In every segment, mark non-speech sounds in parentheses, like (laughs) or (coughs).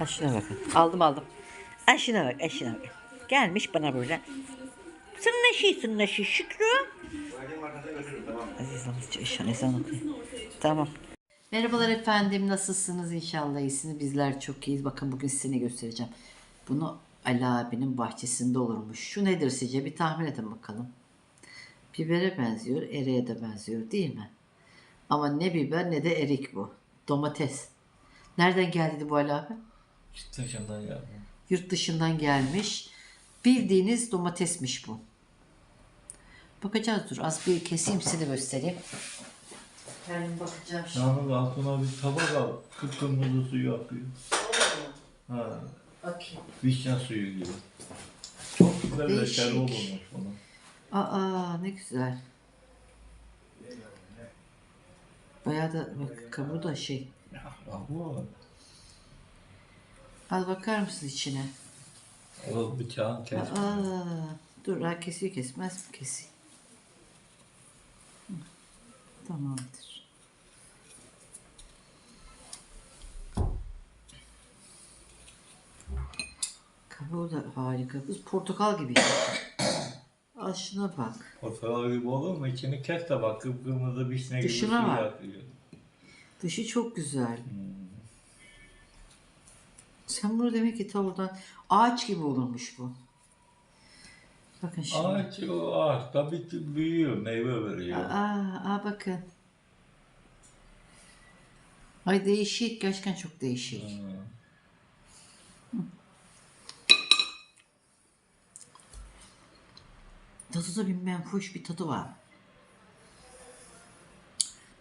Ha şuna bakın. Aldım aldım. Ha şuna bak, ha şuna bak. Gelmiş bana böyle. Sınnaşı sınnaşı Şükrü. Aziz Namazcı eşan ezan. Tamam. Merhabalar efendim. Nasılsınız? İnşallah iyisiniz. Bizler çok iyiyiz. Bakın bugün size ne göstereceğim. Bunu Ali abinin bahçesinde olurmuş. Şu nedir sizce? Bir tahmin edin bakalım. Bibere benziyor, eriğe de benziyor değil mi? Ama ne biber ne de erik bu. Domates. Nereden geldi bu Ali abi? Dışından geldi. Yurt dışından gelmiş. Bildiğiniz domatesmiş bu. Bakacağız dur. Az bir keseyim size de göstereyim. Kendim bakacağım şimdi. Yalnız altına bir tabak al. Kıpkırmızı suyu akıyor. Ha, Bakayım. vişne suyu gibi. Çok güzel Değişik. reçel olurmuş onun. Aa ne güzel. Bayağı da bak kabuğu da şey. Ya bu Al bakar mısın içine? o bıçağın kes. Aa, dur ha kesiyor kesmez mi keseyim. Hı, Tamamdır. Kabuğu da harika. Bu portakal gibi. (coughs) Al şuna bak. Portakal gibi olur mu? İçini kes de bak kıpkırmızı vişne gibi Dışına var. akıyor. Dışı çok güzel. Hmm. Sen bunu demek ki tavırdan ağaç gibi olurmuş bu. Bakın şimdi. Ağaç o ağaç da bir büyüyor, meyve veriyor. Aa, aa bakın. Ay değişik. Gerçekten çok değişik. Hmm. Tadı da bilmem hoş bir tadı var.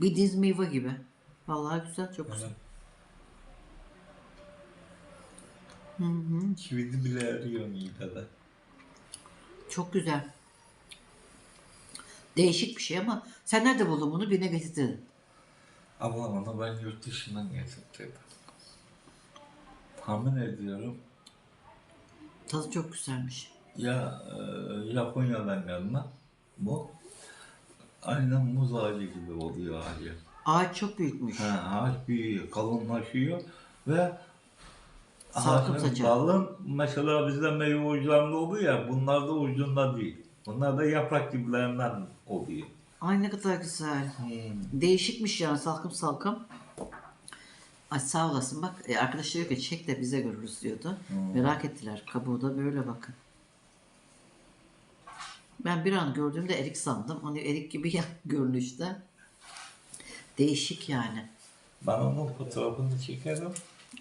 Bildiğiniz meyve gibi. Vallahi güzel çok güzel. Hı hı. Kividi bile eriyor midede. Çok güzel. Değişik bir şey ama sen nerede buldun bunu? Birine getirdin. Ama onu ben yurt dışından getirdim. Tahmin ediyorum Tadı çok güzelmiş. ya e, Japonya'dan gelme bu. Aynen muz ağacı gibi oluyor ağacı. Ağaç çok büyükmüş. Ha, ağaç büyüyor, kalınlaşıyor ve Salkım saçar. dalın mesela bizde meyve uçlarında oluyor ya bunlar da ucunda değil. Bunlar da yaprak gibilerinden oluyor. Ay ne kadar güzel. Değişikmiş yani salkım salkım. Ay sağ olasın bak e, arkadaş diyor ki çek de bize görürüz diyordu. Merak ettiler. Kabuğu da böyle bakın. Ben bir an gördüğümde erik sandım. Hani erik gibi (laughs) ya görünüşte. Değişik yani. Ben onun fotoğrafını çekerim.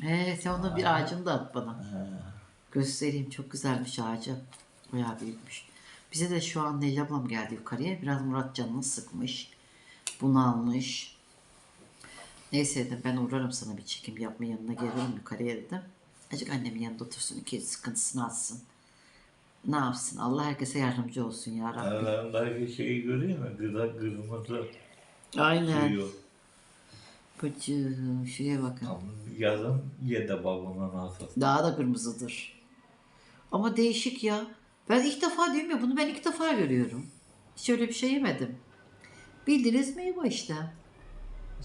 Ee, sen onun bir ağacını da at bana. Göstereyim. Çok güzelmiş ağacı. Bayağı büyükmüş. Bize de şu an Necla ablam geldi yukarıya. Biraz Murat canını sıkmış. Bunalmış. Neyse dedim ben uğrarım sana bir çekim yapma yanına gelirim yukarıya dedim. Azıcık annemin yanında otursun iki sıkıntısını atsın. Ne yapsın? Allah herkese yardımcı olsun ya Rabbi. Aralarındaki şeyi görüyor musun? Gıda kırmızı Aynen. suyu. Bacım şuraya bakın. Ama Yazın ye de babamın nasıl. Daha da kırmızıdır. Ama değişik ya. Ben ilk defa diyorum ya bunu ben ilk defa görüyorum. Hiç öyle bir şey yemedim. Bildiğiniz meyve işte.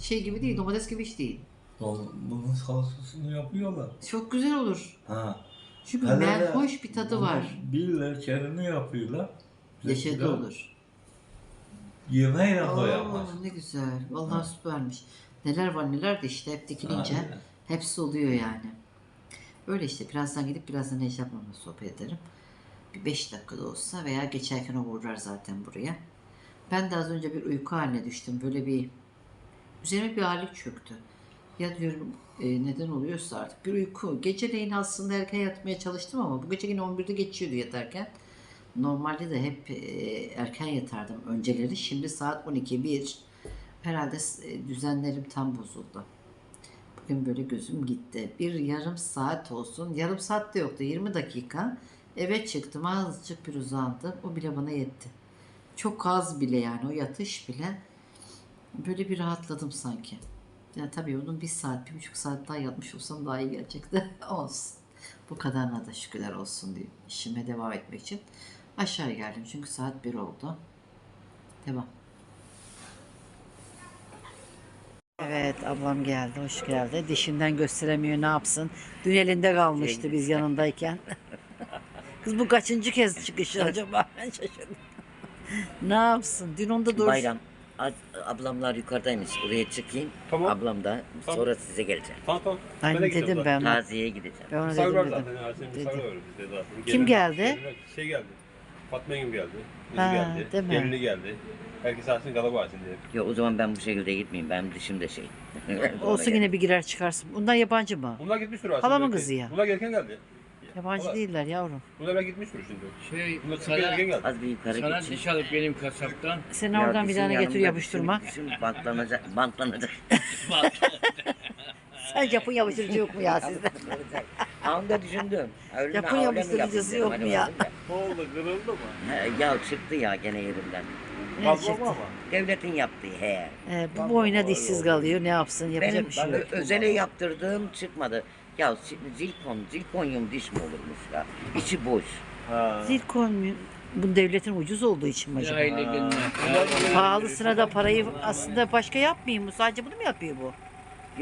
Şey gibi değil, domates gibi hiç değil. Bunun salatasını yapıyorlar. Çok güzel olur. Ha. Çünkü Hele de hoş bir tadı var. Biller kerini yapıyorlar. Leşe de Mesela olur. Yemeğiyle Aa, doyamaz. ne güzel. Vallahi süpermiş. Neler var neler de işte hep dikilince Aynen. hepsi oluyor yani. Öyle işte birazdan gidip birazdan Necla ablamla sohbet ederim. Bir beş dakikada olsa veya geçerken o uğrar zaten buraya. Ben de az önce bir uyku haline düştüm. Böyle bir üzerime bir ağırlık çöktü. Ya diyorum e, neden oluyorsa artık bir uyku. Geceleyin aslında erken yatmaya çalıştım ama bu gece yine 11'de geçiyordu yatarken. Normalde de hep e, erken yatardım önceleri. Şimdi saat 12 1. Herhalde e, düzenlerim tam bozuldu. Bugün böyle gözüm gitti. Bir yarım saat olsun. Yarım saat de yoktu. 20 dakika. Eve çıktım. Azıcık bir uzandım. O bile bana yetti. Çok az bile yani o yatış bile. Böyle bir rahatladım sanki. Ya tabii onun bir saat, bir buçuk saat daha yatmış olsam daha iyi gelecekti. (laughs) olsun. Bu kadarına da şükürler olsun diye işime devam etmek için aşağı geldim. Çünkü saat bir oldu. Devam. Evet ablam geldi. Hoş geldi. Dişinden gösteremiyor ne yapsın. Dün elinde kalmıştı biz yanındayken. (laughs) Kız bu kaçıncı kez çıkışı acaba? (laughs) Ben şaşırdım. ne yapsın? Dün onda doğru. Bayram. az- Ablamlar yukarıdaymış. Buraya çıkayım. Tamam. Ablam da sonra size geleceğim. Tamam tamam. Hani Ben de dedim ben. Taziye'ye gideceğim. Ben ona Misafir dedim var dedim. zaten. Her şey misafir var bizde zaten. Kim geldi? Şey geldi. Fatma Engin geldi. Biz Ha, geldi. değil mi? Gelini geldi. Herkes alsın galaba alsın diye. Yok o zaman ben bu şekilde gitmeyeyim. Benim dişim de şey. (laughs) Olsun yine bir girer çıkarsın. Bunlar yabancı mı? Bunlar gitmiştir aslında. Halamın kızı ya. Bunlar gelirken geldi. Yabancı Valla. değiller yavrum. Bunlar belki gitmiştir şimdi. Şey, Bunlar Türkiye'ye sana, gelirken geldi. Az bir yukarı sana gitsin. diş alıp geleyim kasaptan. Sen Ya oradan bir tane getir yapıştırma. Dişim, dişim bantlanacak. (laughs) Bantlanacak. Sen Japon yapıştırıcı yok mu ya sizde? (laughs) Anında düşündüm. Öyle Yapın mi, öyle mi yapıştırıcısı yapayım yok dedim, mu ya? oldu Ne oldu kırıldı mı? He, Ya çıktı ya gene yerimden. Çıktı? mı? Devletin yaptığı he. Ee, bu boyuna dişsiz kalıyor. Ne yapsın? Yapacak Benim bir şey yok. özele yaptırdığım çıkmadı. Ya si- zilkon, zilkonyum diş mi olurmuş ya? İçi boş. Ha. Zirkon mu? Bu devletin ucuz olduğu için mi acaba? Hayırlı günler. Pahalısına da parayı aslında başka yapmayayım mı? Sadece bunu mu yapıyor bu?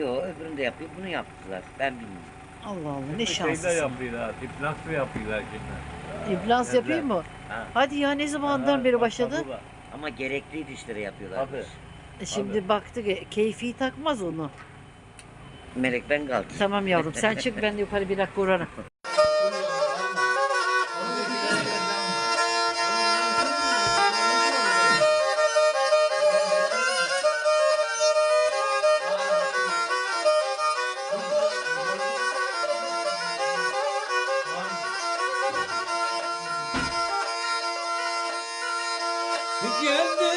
Yo öbürünü de yapıyor, bunu yaptılar. Ben bilmiyorum. Allah Allah ne Şeyde şanslısın. yapıyorlar. Dipnat mı yapıyorlar şimdi? İflas yapıyor mu? Ha. Hadi ya ne zamandan beri başladı? Ama gerekli dişleri yapıyorlar. Tabii. E Şimdi baktık e, keyfi takmaz onu. Melek ben kaldım. Tamam yavrum sen (laughs) çık ben de yukarı bir dakika uğrarım. Geldi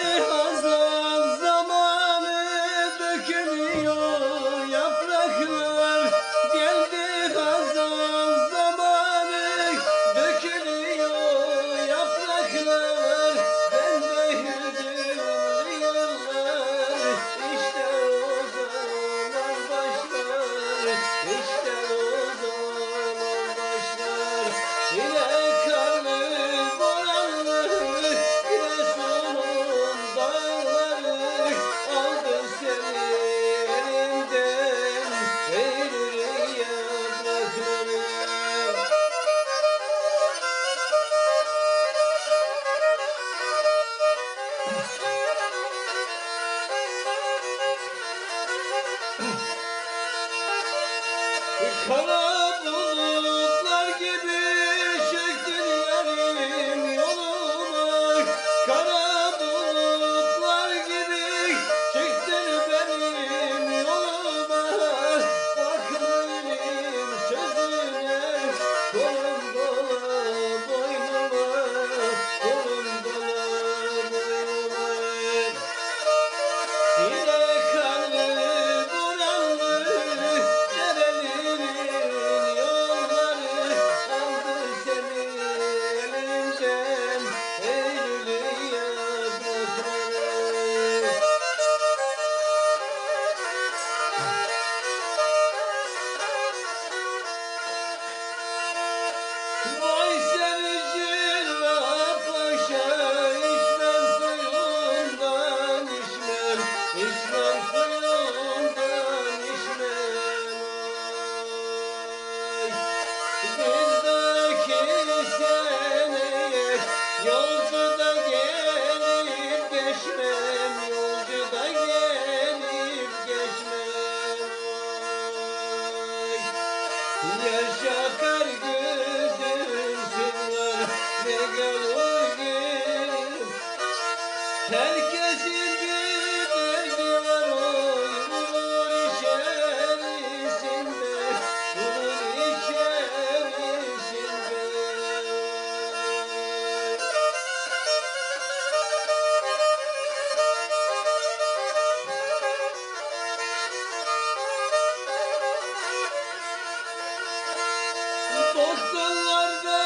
Doktorlar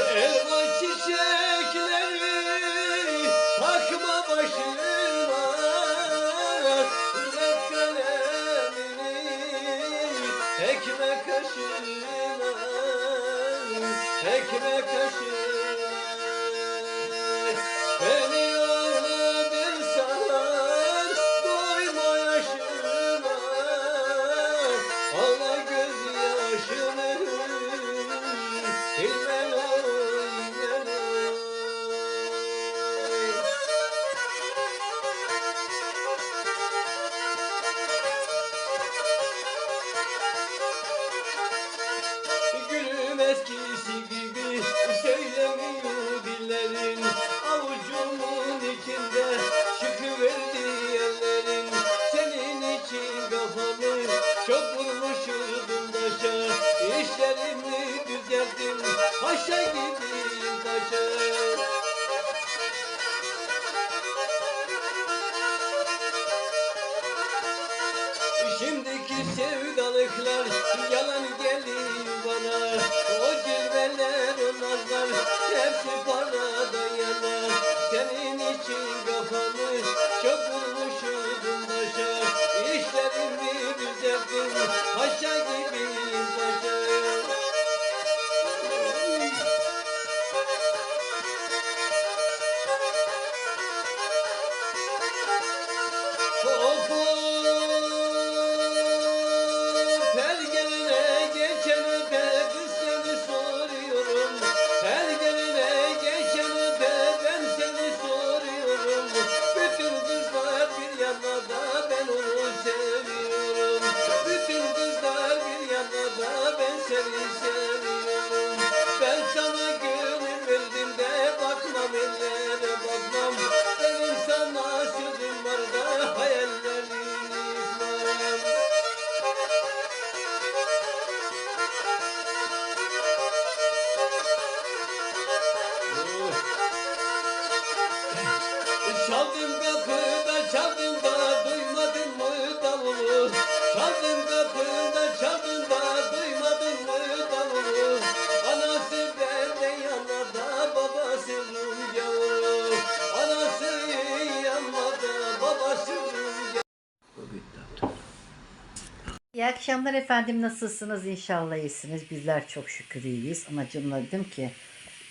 Elma çiçekleri takma başıma Hürmet kalemini ekmek kaşığına. Ekmek kaşığına vez que için kafamı çok vurmuşum taşa İşlerimi düzelttim paşa İyi akşamlar efendim. Nasılsınız? İnşallah iyisiniz. Bizler çok şükür iyiyiz. Anacımla dedim ki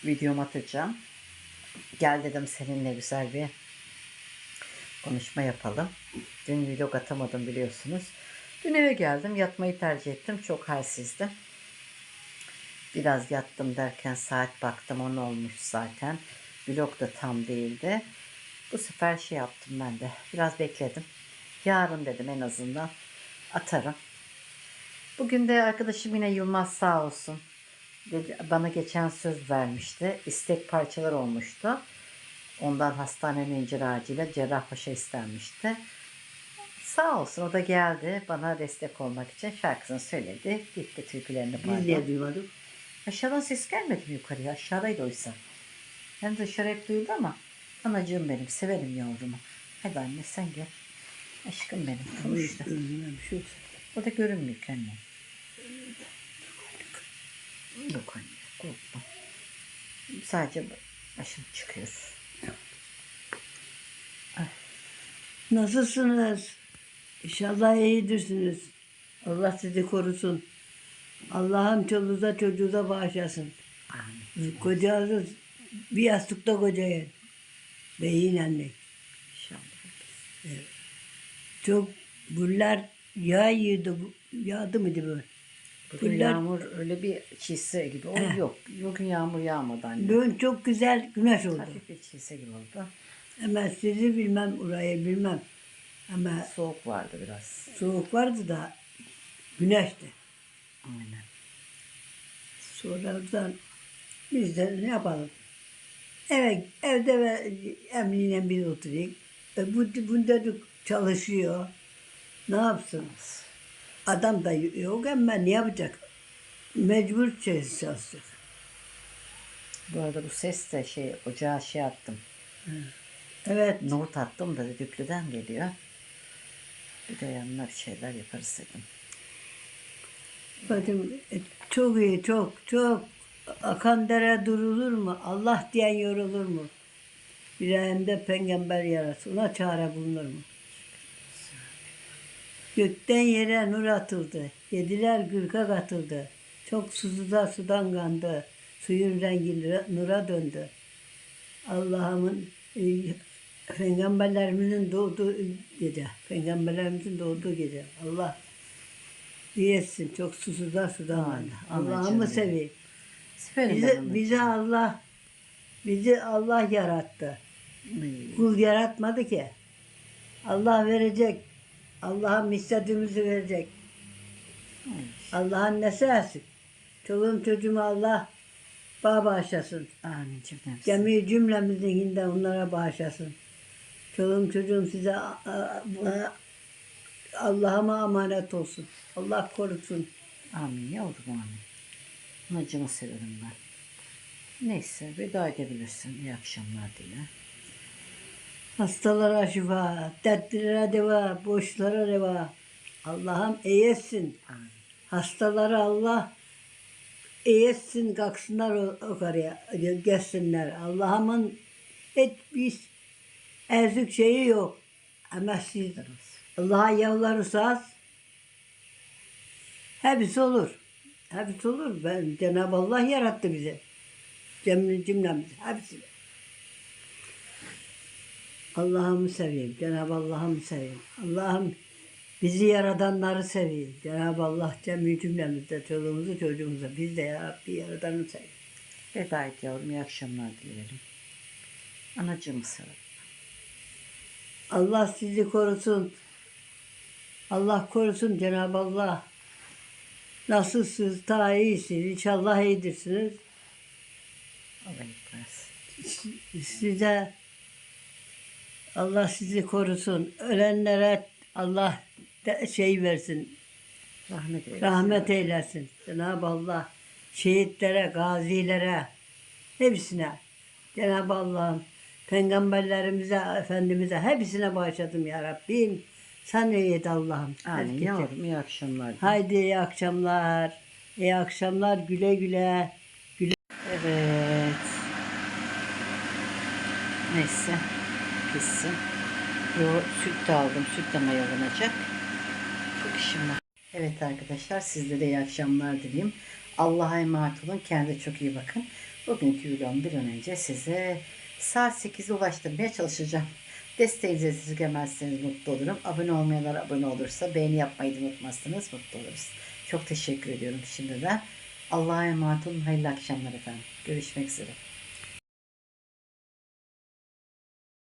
videomu atacağım. Gel dedim seninle güzel bir konuşma yapalım. Dün vlog atamadım biliyorsunuz. Dün eve geldim. Yatmayı tercih ettim. Çok halsizdim. Biraz yattım derken saat baktım 10 olmuş zaten. Vlog da tam değildi. Bu sefer şey yaptım ben de. Biraz bekledim. Yarın dedim en azından atarım. Bugün de arkadaşım yine Yılmaz sağ olsun. Dedi- Bana geçen söz vermişti. İstek parçalar olmuştu. Ondan hastanenin incir ağacıyla Cerrahpaşa istenmişti. Sağ olsun o da geldi bana destek olmak için şarkısını söyledi. Gitti türkülerini Biz niye duymadık? Aşağıdan ses gelmedi mi yukarıya? Aşağıdaydı oysa. Hem dışarı hep duyuldu ama anacığım benim severim yavrumu. Hadi anne sen gel. Aşkım benim. Konuş da. Özüne bir şey. O da görünmüyor ki anne. Yok anne korkma. Sadece başım çıkıyor. Nasılsınız? İnşallah iyidirsiniz. Allah sizi korusun. Allah'ım çoluğuza çocuğuza bağışlasın. Amin. Kocanız bir yastıkta kocayın. Beyin anne. İnşallah. Çok güller yağ yığdı, yağdı mıydı böyle? Bugün Güller- yağmur öyle bir çilse gibi oldu. Yok. Bugün yağmur yağmadı anne. Bugün çok güzel güneş oldu. Hafif bir çilse gibi oldu. Ama sizi bilmem, orayı bilmem. Ama Soğuk vardı biraz. soğuk vardı da güneşti. Aynen. Sonradan biz de ne yapalım? Eve, evde ve emniyle biz oturuyoruz. E bu, bunda da çalışıyor. Ne yapsın? Adam da yok ama ne yapacak? Mecbur çalışacak. Bu arada bu ses de şey ocağa şey attım. Evet. Nohut attım da düdüklüden geliyor. Bir de yanına bir şeyler yaparız dedim. Bakın e, çok iyi, çok, çok. Akan dere durulur mu? Allah diyen yorulur mu? Ayında peygamber yarası. Ona çare bulunur mu? Gökten yere nur atıldı. Yediler gürka katıldı. Çok suzuda sudan kandı. Suyun rengi nura- döndü. Allah'ımın e, peygamberlerimizin doğduğu gece. Peygamberlerimizin doğduğu gece. Allah iyi etsin. Çok susuda sudan kandı. Allah'ımı seveyim. Bizi, bizi Allah bizi Allah yarattı. Kul yaratmadı ki. Allah verecek. Allah'ın istediğimizi verecek. Allah'ın eksik? Çoluğum çocuğumu Allah bağ bağışlasın. Amin cümlemiz. Cemi cümlemizinden onlara bağışlasın. Çoluğum çocuğum size Allah'ıma emanet olsun. Allah korusun. Amin yavrum amin. Anacımı severim ben. Neyse veda edebilirsin. İyi akşamlar dile. Hastalara şifa, dertlilere deva, boşlara deva. Allah'ım. Amin. Hastaları Allah iyi etsin, kalksınlar o- yukarıya, geçsinler. Allah'ımın hiçbir ezik şeyi yok. Ama siz Allah'a yalvarırsanız hepsi olur. Hepsi olur. Ben, Cenab-ı Allah yarattı bizi. Cemli cümlemizi, hepsini. Allah'ımı seveyim. Cenab-ı Allah'ımı seveyim. Allah'ım bizi yaradanları seveyim. Cenab-ı Allah cemli cümlemizde çoluğumuzu çocuğumuzu biz de ya Rabbi yaradanı seveyim. Veda et yavrum. İyi akşamlar dilerim. Anacığımı severim. Allah sizi korusun. Allah korusun Cenab-ı Allah. Nasılsınız? Ta iyisiniz. İnşallah iyidirsiniz. Allah etmez. Size Allah sizi korusun. Ölenlere Allah de- şey versin. Rahmet eylesin. Rahmet eylesin. Cenab-ı Allah şehitlere, gazilere hepsine Cenab-ı Allah'ım peygamberlerimize, efendimize hepsine bağışladım ya Rabbim. Sen iyi et Allah'ım. Amin yavrum. İyi akşamlar. Haydi iyi akşamlar. İyi akşamlar. Güle güle. Evet. Neyse. Pişsin. Yo, süt de aldım. Süt de mayalanacak. Çok işim var. Evet arkadaşlar sizlere iyi akşamlar dileyim. Allah'a emanet olun. Kendinize çok iyi bakın. Bugünkü vlogumu bir an önce size saat 8'e ulaştırmaya çalışacağım. Desteğinizi esirgemezseniz mutlu olurum. Abone olmayanlar abone olursa beğeni yapmayı da unutmazsanız mutlu oluruz. Çok teşekkür ediyorum şimdiden. Allah'a emanet olun. Hayırlı akşamlar efendim. Görüşmek üzere.